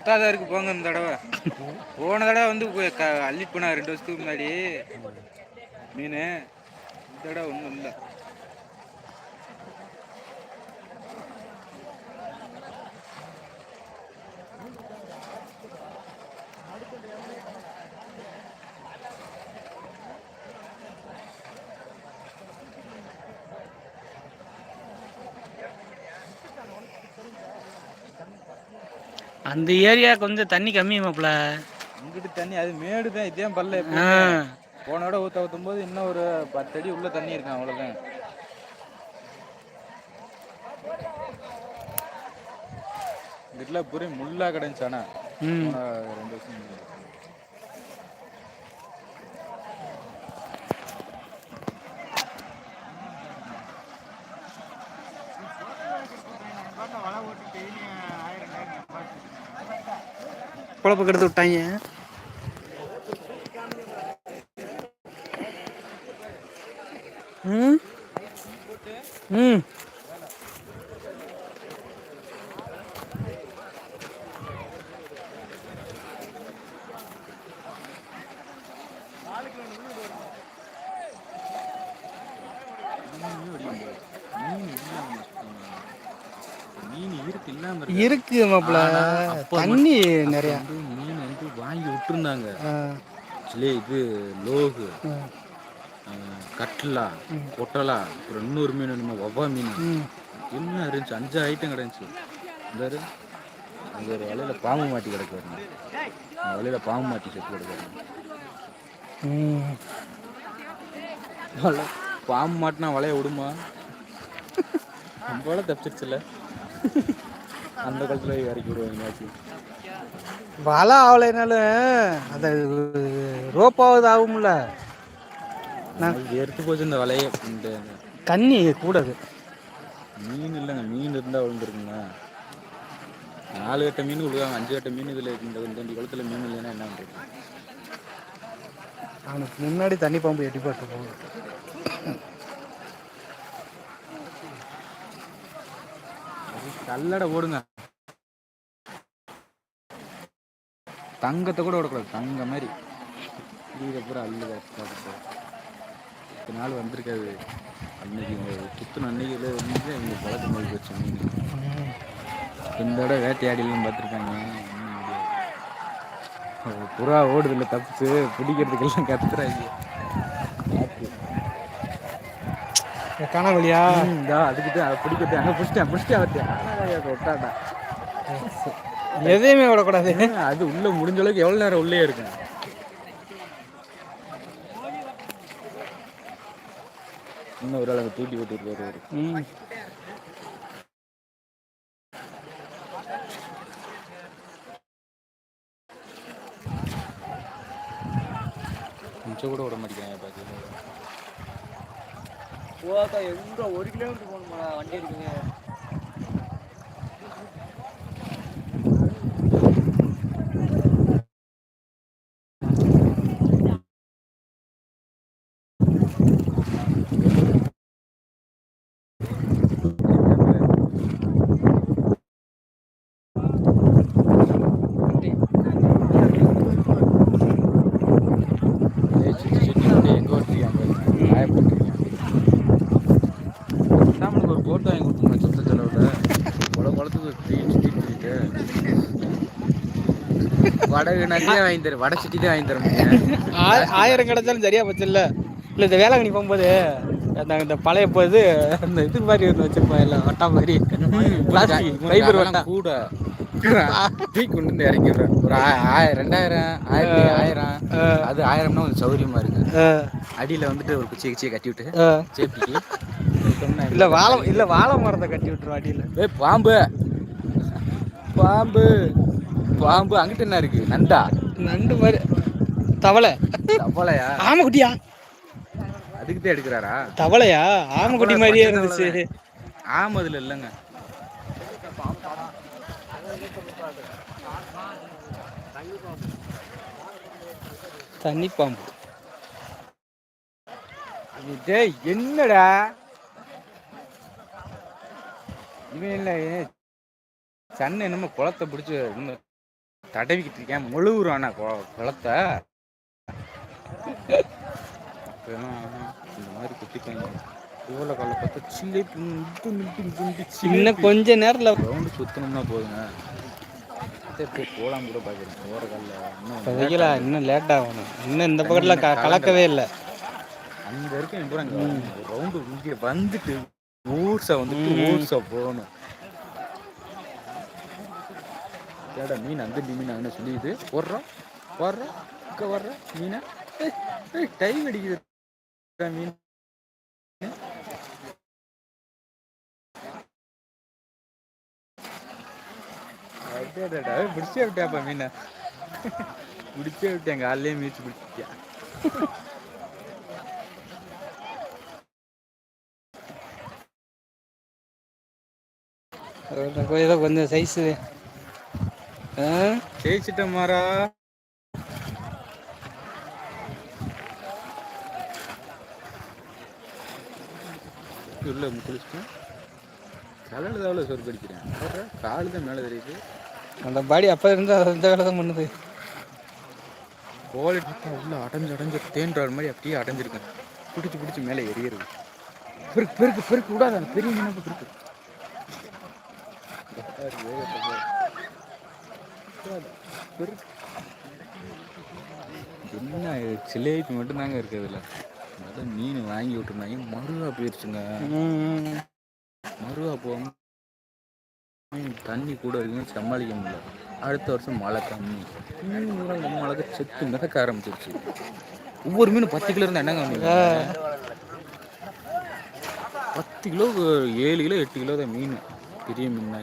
மொரட்டு இருக்கு போங்க இந்த தடவை. போன தடவை வந்து அள்ளிட்டு போனா ரெண்டு வருஷத்துக்கு முன்னாடி. மீன் இந்த தடவை ஒன்றும் இல்லை. அந்த ஏரியா கொஞ்சம் தண்ணி கம்மி மாப்பிள. இங்கிட்டு தண்ணி அது மேடு தான் இதே பல்ல ஆ. போன விட ஊற்ற ஊற்றும் போது இன்னும் ஒரு பத்து அடி உள்ள தண்ணி இருக்கான் அவ்வளோதான் இங்கிட்டலாம் பூரா முள்ளா கிடந்துச்சு ஆனா ரெண்டு வருஷம் குழப்ப கெடுத்து விட்டாங்க. ம்? ம். இருக்கு இல்லாம தண்ணி நிறையா. மீன் வந்து வாங்கி விட்டுருந்தாங்க. ஆக்சுவலி இது லோகு கட்லா பொட்டலா அப்புறம் இன்னொரு மீன் என்னமோ வவ்வா மீன். என்ன இருந்துச்சு? அஞ்சு ஐட்டம் கிடந்துச்சு இந்த இரு, அங்க ஒரு வலையில பாம்பு மாட்டி கிடக்கு பாருங்க. அந்த வலையில பாம்பு மாட்டி செத்து கிடக்கு ம். வலை பாம்பு மாட்டினா வலைய விடுமா? நம்மளால தப்பிச்சிருச்சுல அந்த காலத்துல இறக்கி விடுவாங்க வலை ஆகலைனாலும் அந்த ரோப்பாவது ஆகும்ல. எடுத்து போச்சு இந்த வலைய. இந்த தண்ணி கூடாது. மீன் இல்லைங்க மீன் இருந்தால் விழுந்துருக்குங்க. நாலு கட்ட மீன் விழுவாங்க அஞ்சு கட்ட மீன் இதில் இந்த இந்த குளத்துல மீன் இல்லைன்னா என்ன பண்ணுறது அவனுக்கு முன்னாடி தண்ணி பாம்பு எட்டி பார்த்து போகும் கல்லடை ஓடுங்க தங்கத்தை கூட விடக்கூடாது தங்க மாதிரி. இதை பூரா அள்ளு இத்தனை நாள் வந்திருக்காது. அன்னைக்கு குத்துன அன்னைக்குல வந்து இங்கே பழக்கம் போய் போச்சு. மீன் இந்த தடவை வேட்டையாடிலாம் பார்த்துருக்காங்க. புறா ஓடுதுல தப்பிச்சு பிடிக்கிறதுக்கெல்லாம் கத்துறாங்க. காணாமலியா இந்தா அதுக்கு தான். அதை பிடிக்கிறது அங்கே பிடிச்சிட்டேன் பிடிச்சிட்டேன் விட்டாட்டா எதையுமே விடக்கூடாது. அது உள்ள முடிஞ்ச அளவுக்கு எவ்வளவு நேரம் உள்ளே இருக்கும் இன்னும் ஒரு அளவு தூட்டி விட்டு வருவாரு. ம். கொஞ்சம் கூட விட மாட்டேங்கிறாங்க பாத்து எங்க ஒரு கிலோமீட்டர் போகணுமா வண்டி இருக்குங்க ஏய், சுத்தி சுத்தி வந்து எங்க ஓட்டுறீங்க காயப்பட்டுருக்கீங்க சாமனுக்கு ஒரு போட்டோ வாங்கி கொடுத்துருங்க சுத்த செலவுல குள குளத்துக்கு ட்ரீட் சுத்திட்டு வடை நகையே வாங்கி தரேன் வடை சுட்டி தான் வாங்கி தர முடியும் ஆ- ஆயிரம் கிடைச்சாலும் சரியா போச்சு இல்ல. இல்ல இந்த வேளாங்கண்ணி போகும்போது அந்த இந்த பழைய இது அந்த இது மாதிரி ஒன்று வச்சிருப்போம் எல்லாம் வட்டா மாதிரி. பிளாஸ்டிக் ஃபைபர் வட்டா. கூட. தூக்கி கொண்டு வந்து இறக்கி ஒரு ஆயிரம் ரெண்டாயிரம் ஆயிரத்தி ஆயிரம். அது ஆயிரம்னா கொஞ்சம் சௌரியமா இருக்கு. அடியில வந்துட்டு ஒரு குச்சியை குச்சியை கட்டி விட்டு. சேஃப்டிக்கு. இல்ல வாழை இல்ல வாழை மரத்தை கட்டி விட்டுரும் அடியில. ஏய் பாம்பு. பாம்பு. பாம்பு அங்கிட்ட என்ன இருக்கு? நண்டா? நண்டு மாதிரி. தவளை. தவளையா? ஆமைக்குட்டியா? அதுக்கு தான் எடுக்கிறாரா? தவளையா? ஆமைக்குட்டி மாதிரியே இருந்துச்சு. ஆமா அதுல இல்லைங்க. தண்ணி பாம்பு. டேய் என்னடா? இவன் இல்லை சன்னு என்னமோ குளத்தை பிடிச்சி தடவிக்கிட்டு இருக்கேன். முழுவுறானா குளத்தை? இந்த மாதிரி குத்திக்காங்க இவ்வளோ காலை பார்த்தா சில்லே புண்டு நிட்டு புண்டு இன்னும் கொஞ்ச நேரத்தில் ரவுண்டு சுத்தணும்னா போதுங்க. போய் போலாம் கூட பார்க்குறேன். ஓர காலில் இன்னும் இப்போ வெயிலா இன்னும் லேட் ஆகணும். இன்னும் இந்த பக்கத்தில் க கலக்கவே இல்லை. அங்கே இருக்கேன் பூரா ரவுண்டு இங்கே வந்துட்டு ஊர்ஸா வந்துட்டு ஊர்ஸா போகணும். ஏடா மீன் அந்த மீன் அங்கே சொல்லிது போடுறோம் போடுறோம் இங்கே வர்ற மீனை. டைம் அடிக்குது மீன். அடடடா, பிடிச்சே விட்டியாப்பா மீனை? பிடிச்சே விட்டேன் காலையிலே மீச்சு பிடிச்சிட்டியா? ஏதோ கொஞ்சம் சைஸு ஆ? ஜெயிச்சிட்டேன் மாறா உள்ள குளிச்சுட்டேன் கடலில் தான் சொரு படிக்கிறேன் காலு தான் மேலே தெரியுது. அந்த பாடி அப்போ இருந்தால் அந்த வேலை தான் பண்ணுது. கோழி பார்த்தா உள்ள அடைஞ்சு அடைஞ்சு தேன்றார் மாதிரி அப்படியே அடைஞ்சிருக்கேன். பிடிச்சி பிடிச்சி மேலே எரியறது பெருக்கு பெருக்கு பெருக்கு விடாத பெரிய மீனை பெருக்கு. பெருக்கு என்ன சிலேபி மட்டும்தாங்க இருக்குது இதில். அதான் மீன் வாங்கி விட்டுருந்தாங்க. மருவா போயிடுச்சுங்க மருவா போகும் தண்ணி கூட இருக்குன்னு சமாளிக்க முடியல. அடுத்த வருஷம் மழை கம்மி. மீன் மழை செத்து மிதக்க ஆரம்பிச்சிருச்சு. ஒவ்வொரு மீன் பத்து கிலோ இருந்தால் என்னங்க பத்து கிலோ ஏழு கிலோ எட்டு கிலோ தான் மீன். பெரிய மீன்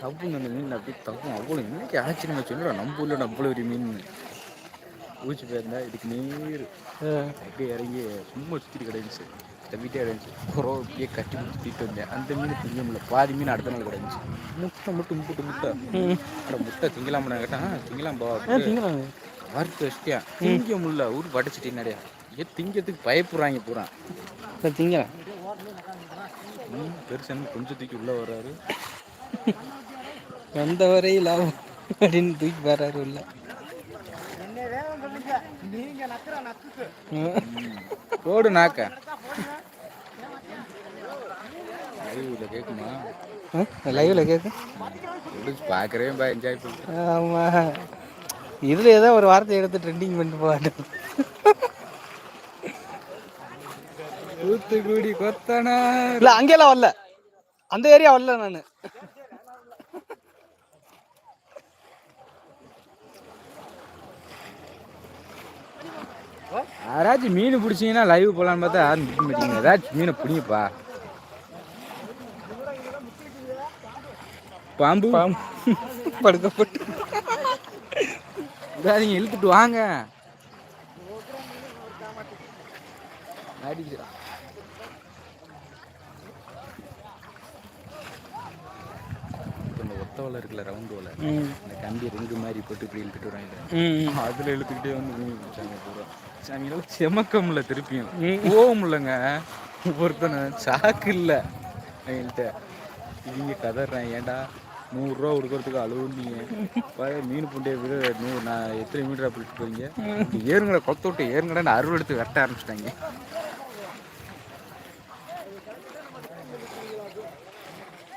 தப்புங்க அந்த மீன் அப்படி தப்பும். அவ்வளோ இன்னைக்கு ஆச்சரியமா சொல்லுறா நம்ம ஊரில் அவ்வளோ ஒரு மீன். ஊச்சி போயிருந்தா இதுக்கு நீர். அப்படியே இறங்கி சும்மா சுற்றிட்டு கிடந்துச்சு. தப்பிட்டே கிடந்துச்சு. குறோ அப்படியே கட்டி சுற்றிட்டு வந்தேன். அந்த மீன் திங்க முடியல. பாதி மீன் அடுத்த நாள் கிடந்துச்சு. முட்டை மட்டும் முட்டை முட்டை. அட முட்டை திங்கலாம் கேட்டான். திங்கலாம் பா. திங்கலாம். வறுத்து வச்சிட்டியா? திங்க முடியல. ஊர் படைச்சிட்டு நிறையா ஏன் திங்கிறதுக்கு பயப்படுறாங்க பூரா. திங்கலாம். ம், பெருசான கொஞ்சம் தூக்கி உள்ளே வர்றாரு. வந்த வரை லாபம் அப்படின்னு தூக்கி போறாரு உள்ள. போடு நாக்க. லைவ்ல கேட்குமா ஆ, லைவ்ல கேக்கு? முடிச்சு பார்க்கறவே பா என்ஜாய் பண்ணிட்டு. ஆமா. இதுல ஏதோ ஒரு வார்த்தை எடுத்து ட்ரெண்டிங் பண்ணிட்டு போவாங்க தூத்துக்குடி கொத்தனா இல்ல அங்கெல்லாம் வரல. அந்த ஏரியா வரல நானு. யாராச்சும் மீன் பிடிச்சிங்கன்னா லைவ் போகலான்னு பார்த்தா யாரும் பிடிக்க மாட்டீங்க. ஏதாச்சும் மீனை பிடிங்கப்பா. பாம்பு. பாம்பு. படுக்கப்பட்டு. விடாதீங்க இழுத்துட்டு வாங்க. அடிக்கிறா. வலை இருக்குல்ல ரவுண்ட் வலை ம். இந்த கம்பி ரெண்டு மாதிரி போட்டு இப்படி இழுத்துட்டு வராங்க. அதில் இழுத்துக்கிட்டே வந்து மீன் பிடிச்சாங்க பூரா. சாமியில செமக்க முடியல திருப்பியும். போக முடியலங்க ஒருத்தனை சாக்கு இல்லை. என்கிட்ட இவங்க கதறான் ஏன்டா? நூறுரூவா கொடுக்கறதுக்கு அழுவுனீங்க. மீன் புண்டைய விட. நூறு நான் எத்தனை மீட்டரா பிடிச்சிட்டு போறீங்க? ஏறுங்கடா கொத்த விட்டு ஏறுங்கடா அருள் எடுத்து வெட்ட ஆரம்பிச்சிட்டாங்க.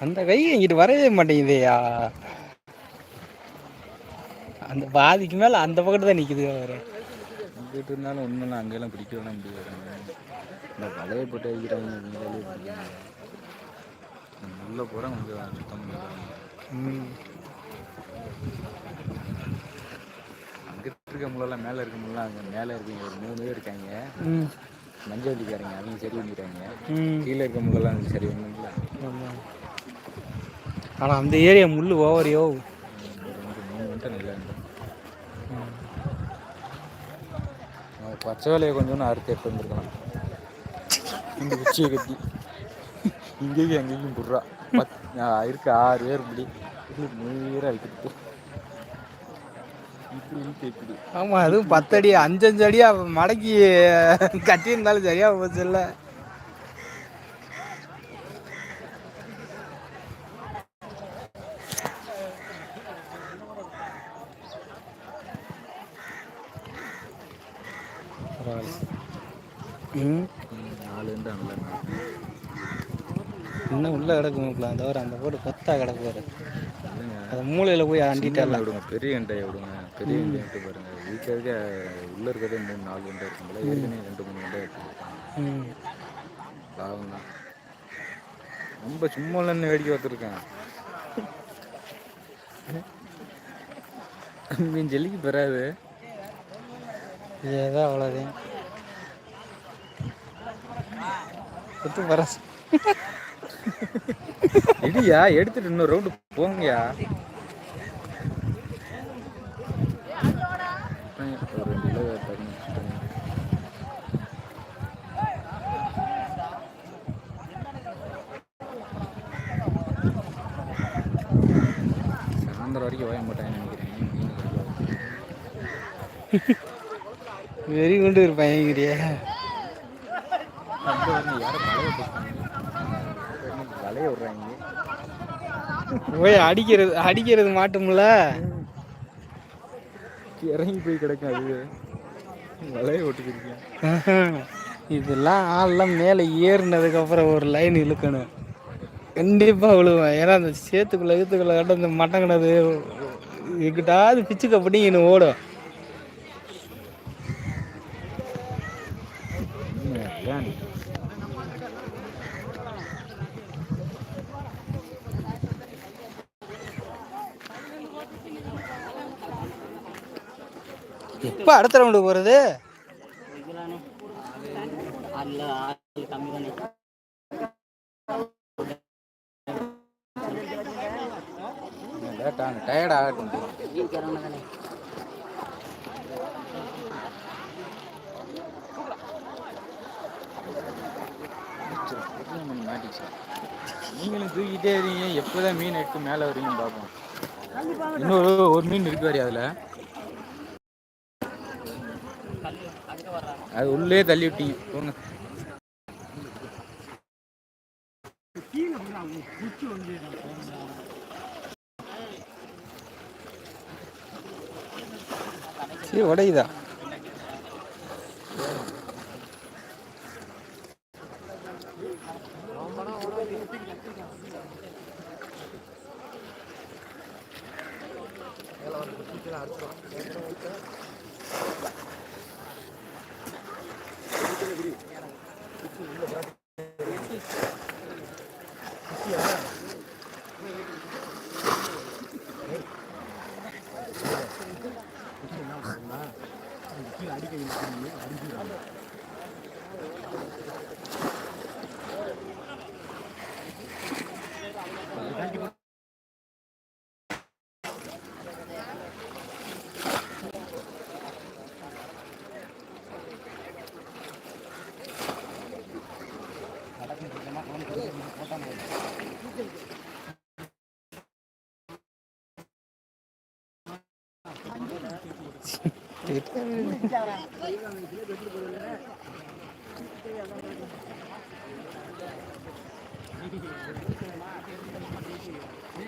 அந்த கை இங்கிட்டு வரவே மாட்டேங்குதேயா? அந்த பாதிக்கு மேல அந்த பக்கத்து தான் நிக்குது அவரு. இங்கிட்டு இருந்தாலும் ஒன்றும் அங்கெல்லாம் பிடிக்கலாம் முடியாது இந்த வலையை போட்டு அடிக்கிறாங்க இவங்களாலே பிடிக்க முடியாது உள்ள போகிறோம் கொஞ்சம் சுத்தம் அங்கே இருக்க முள்ளெல்லாம் மேலே இருக்க முள்ள அங்கே மேலே இருக்கீங்க ஒரு மூணு பேர் இருக்காங்க. மஞ்சள் வண்டிக்காரங்க அவங்க சரி பண்ணிடுறாங்க ம். கீழே இருக்க முள்ளெல்லாம் சரி பண்ணல ஆமா. ஆனா அந்த ஏரியா முள்ளு ஓவரியோ பச்சை வேலையை கொஞ்சம் அறுத்து எடுத்து வந்துருக்கலாம். இந்த உச்சியை கட்டி. இங்கேயும் அங்கேயும் புடுறா பத் இருக்கு ஆறு பேர் இப்படி. நேராக இப்படி இழுத்து இப்படி ஆமா அதுவும் பத்தடி அஞ்சஞ்சு அடியா மடக்கி கட்டியிருந்தாலும் சரியா போச்சு இல்ல பரவாயில்ல ம் ம், நாலு இருந்தா நல்லா இருக்கும். உள்ள கிடக்குங்களா அந்த அந்த போட்டு கொத்தா கிடக்கு பாரு. அது மூளையில போய் சின்ன அண்டிட்டால விடுங்க பெரிய கண்டையை விடுங்க பெரிய கண்டையை விட்டு பாருங்க. வீட்டில் இருக்க உள்ள இருக்கிறதே மூணு நாலு கண்டை இருக்கும்போல ஏற்கனவே ரெண்டு மூணு கண்டை எடுத்துருக்காங்க ம். பாவம் தான் ரொம்ப சும்மா இல்லைன்னு வேடிக்கை பார்த்துருக்கேன். மீன் ஜல்லிக்கு பெறாது. ஏதோ அவ்வளோதான் கொத்து இடியா எடுத்துட்டு இன்னொரு ரவுண்டு போங்கயா சாயந்தரம் வரைக்கும் ஓய மாட்டேன் நினைக்கிறேன். வெறி கொண்டு இருப்பான் எங்கிறிய அந்த வரணும் யாரும் வலைய போட்டாங்க வலைய விடுறாங்க போய் அடிக்கிறது அடிக்கிறது மாட்டும்ல? இறங்கி போய் கிடக்கும் அது வலைய ஓட்டுக்கிருக்கேன் இதெல்லாம் ஆள்லாம் மேலே ஏறினதுக்கப்புறம் ஒரு லைன் இழுக்கணும். கண்டிப்பாக விழுவேன். ஏன்னா அந்த சேத்துக்குள்ள இழுத்துக்குள்ள கட்ட இந்த மட்டங்கினது எங்கிட்டாவது பிச்சுக்க பிடிங்கன்னு ஓடும் ஏன் எப்போ அடுத்த ரவுண்டு போகிறது லேட்டாங்க டயர்ட் ஆகட்டும். மாட்டிச்சு நீங்களும் தூக்கிட்டே இருக்கீங்க எப்போதான் மீன் எடுத்து மேலே வரீங்கன்னு பார்ப்போம். இன்னொரு ஒரு மீன் இருக்கு வரி அதில். அது உள்ளே தள்ளி விட்டீங்க போங்க. சரி உடையுதா?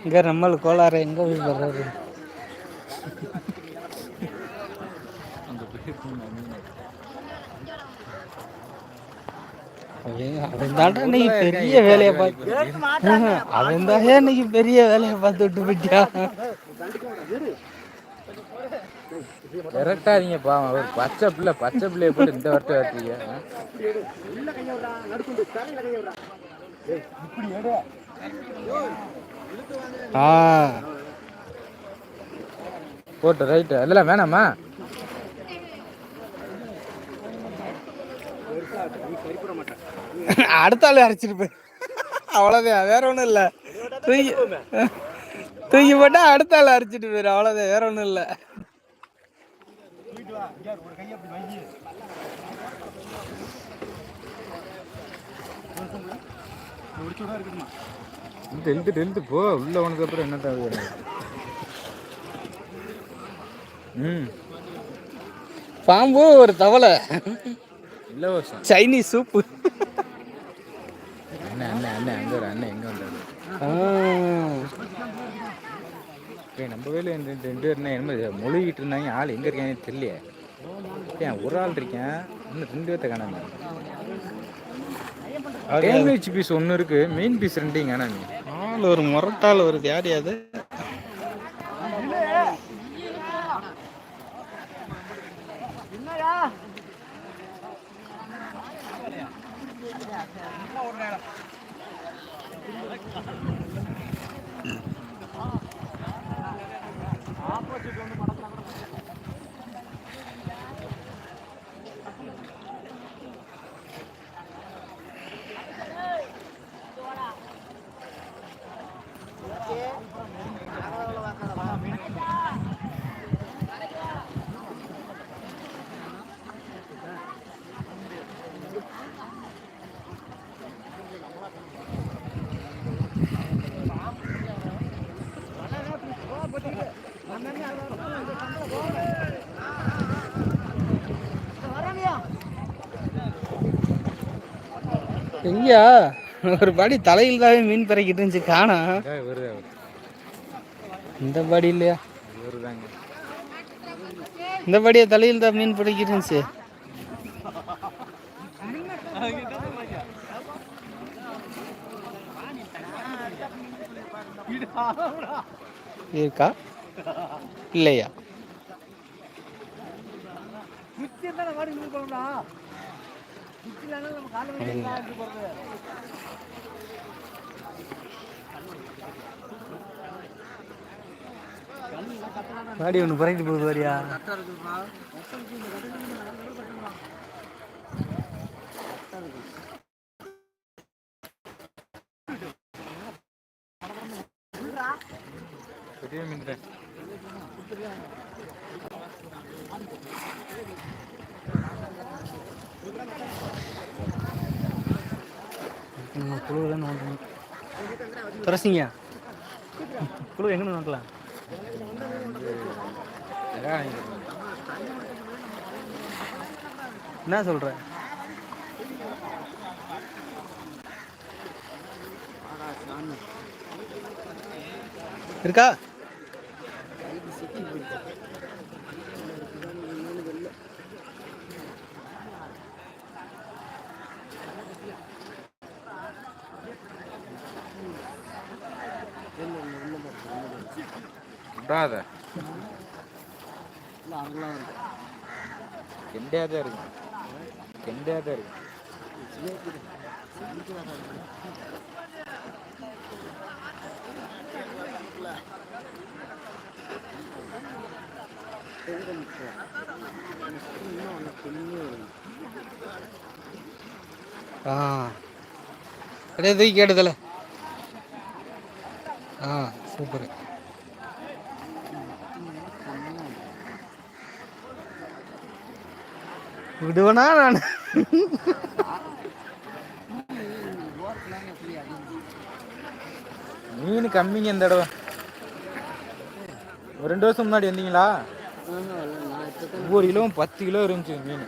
இங்கே நம்மளுக்கு கோளாறு எங்கே போய் அவன் தாண்டா இன்னைக்கு பெரிய வேலையை பார்த்து அவன் தான் இன்னைக்கு பெரிய வேலையை பார்த்து விட்டு போயிட்டியா? விரட்டாதீங்க பாவம் அவர் பச்சை பிள்ளை பச்சை பிள்ளைய போட்டு இந்த வரட்டை வரட்டீங்க ஆ? போட்டு ரைட்டு அதெல்லாம் வேணாமா? அடுத்த ஆள் அரைச்சிட்டு போய் அவ்வளோதான் வேற ஒன்றும் இல்லை. தூக்கி தூக்கி போட்டா அடுத்த ஆள் அரைச்சிட்டு போயிரு அவ்வளோதான் வேற ஒன்றும் இல்லை. இழுத்துட்டு இழுத்து போ உள்ள உனக்கு அப்புறம் என்ன தேவை ம். பாம்பு ஒரு தவளை. இலவசம் சைனீஸ் சூப்பு. அண்ணன் அண்ணன் அண்ணன் அங்கே ஒரு அண்ணன் எங்கே வந்தாரு? ஏய் நம்ம வேலை ரெண்டு பேர் என்ன மொழிகிட்டு இருந்தாங்க ஆள் எங்கே இருக்காங்கன்னு தெரியல ஏன் ஒரு ஆள் இருக்கேன்? இன்னும் ரெண்டு பேர்த்த காணாம. டேமேஜ் பீஸ் ஒன்று இருக்கு மெயின் பீஸ் ரெண்டையும் காணாம. ஆள் ஒரு முரட்டாள் வருது யார் அது வச்சுட்டு வந்து எங்கயா? ஒரு பாடி தலையில் தாவே மீன் பிறக்கிட்டு இருந்துச்சு காணா. இந்த பாடி இல்லையா? இந்த படியே தலையில் தான் மீன் பிடிக்கிட்டு இருந்துச்சு. இருக்கா? இல்லையா? மாடி ஒன்று பிறக்கிட்டு போகுது வரியா பெரிய மீன் தான் தான் நோண்டணும் துரசிங்க. குழு எங்கே நோண்டலாம் என்ன சொல்கிற இருக்கா? விடாத கெண்டையாக தான் இருக்கு கெண்டையாக தான் இருக்கு ஆ. அப்படியே தூக்கி கேட்டதில்ல ஆ சூப்பர். விடுவனா நான்? மீன் கம்மிங்க இந்த தடவை. ஒரு ரெண்டு வருஷம் முன்னாடி வந்தீங்களா? ஒவ்வொரு கிலோவும் பத்து கிலோ இருந்துச்சு மீன்.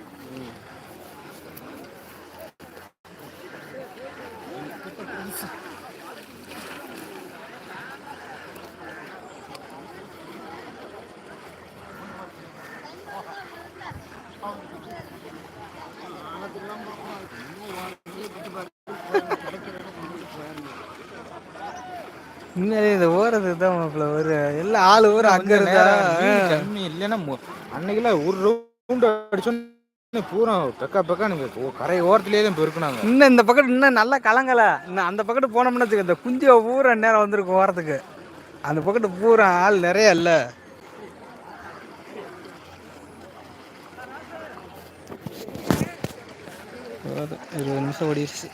உண்மையிலே இந்த ஓரது தான் மாப்பிள்ள ஒரு எல்லாம் ஆள் ஊர் அங்க இருந்தா கம்மி இல்லைன்னா அன்னைக்கெல்லாம் ஒரு ரவுண்ட் அடிச்சோன்னு பூரா பெக்கா பெக்கா நீங்க கரை ஓரத்துலேயே தான் பெருக்குனாங்க. இன்னும் இந்த பக்கத்து இன்னும் நல்லா கலங்கல. இன்னும் அந்த பக்கத்து போனோம்னு இந்த குந்திய பூரா நேரம் வந்திருக்கும் ஓரத்துக்கு. அந்த பக்கத்து பூரா ஆள் நிறைய இல்ல. இருபது நிமிஷம் ஓடிடுச்சு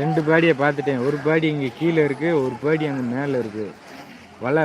ரெண்டு பாடியை பார்த்துட்டேன். ஒரு பாடி இங்கே கீழே இருக்கு ஒரு பாடி அங்கே மேலே இருக்கு. வலை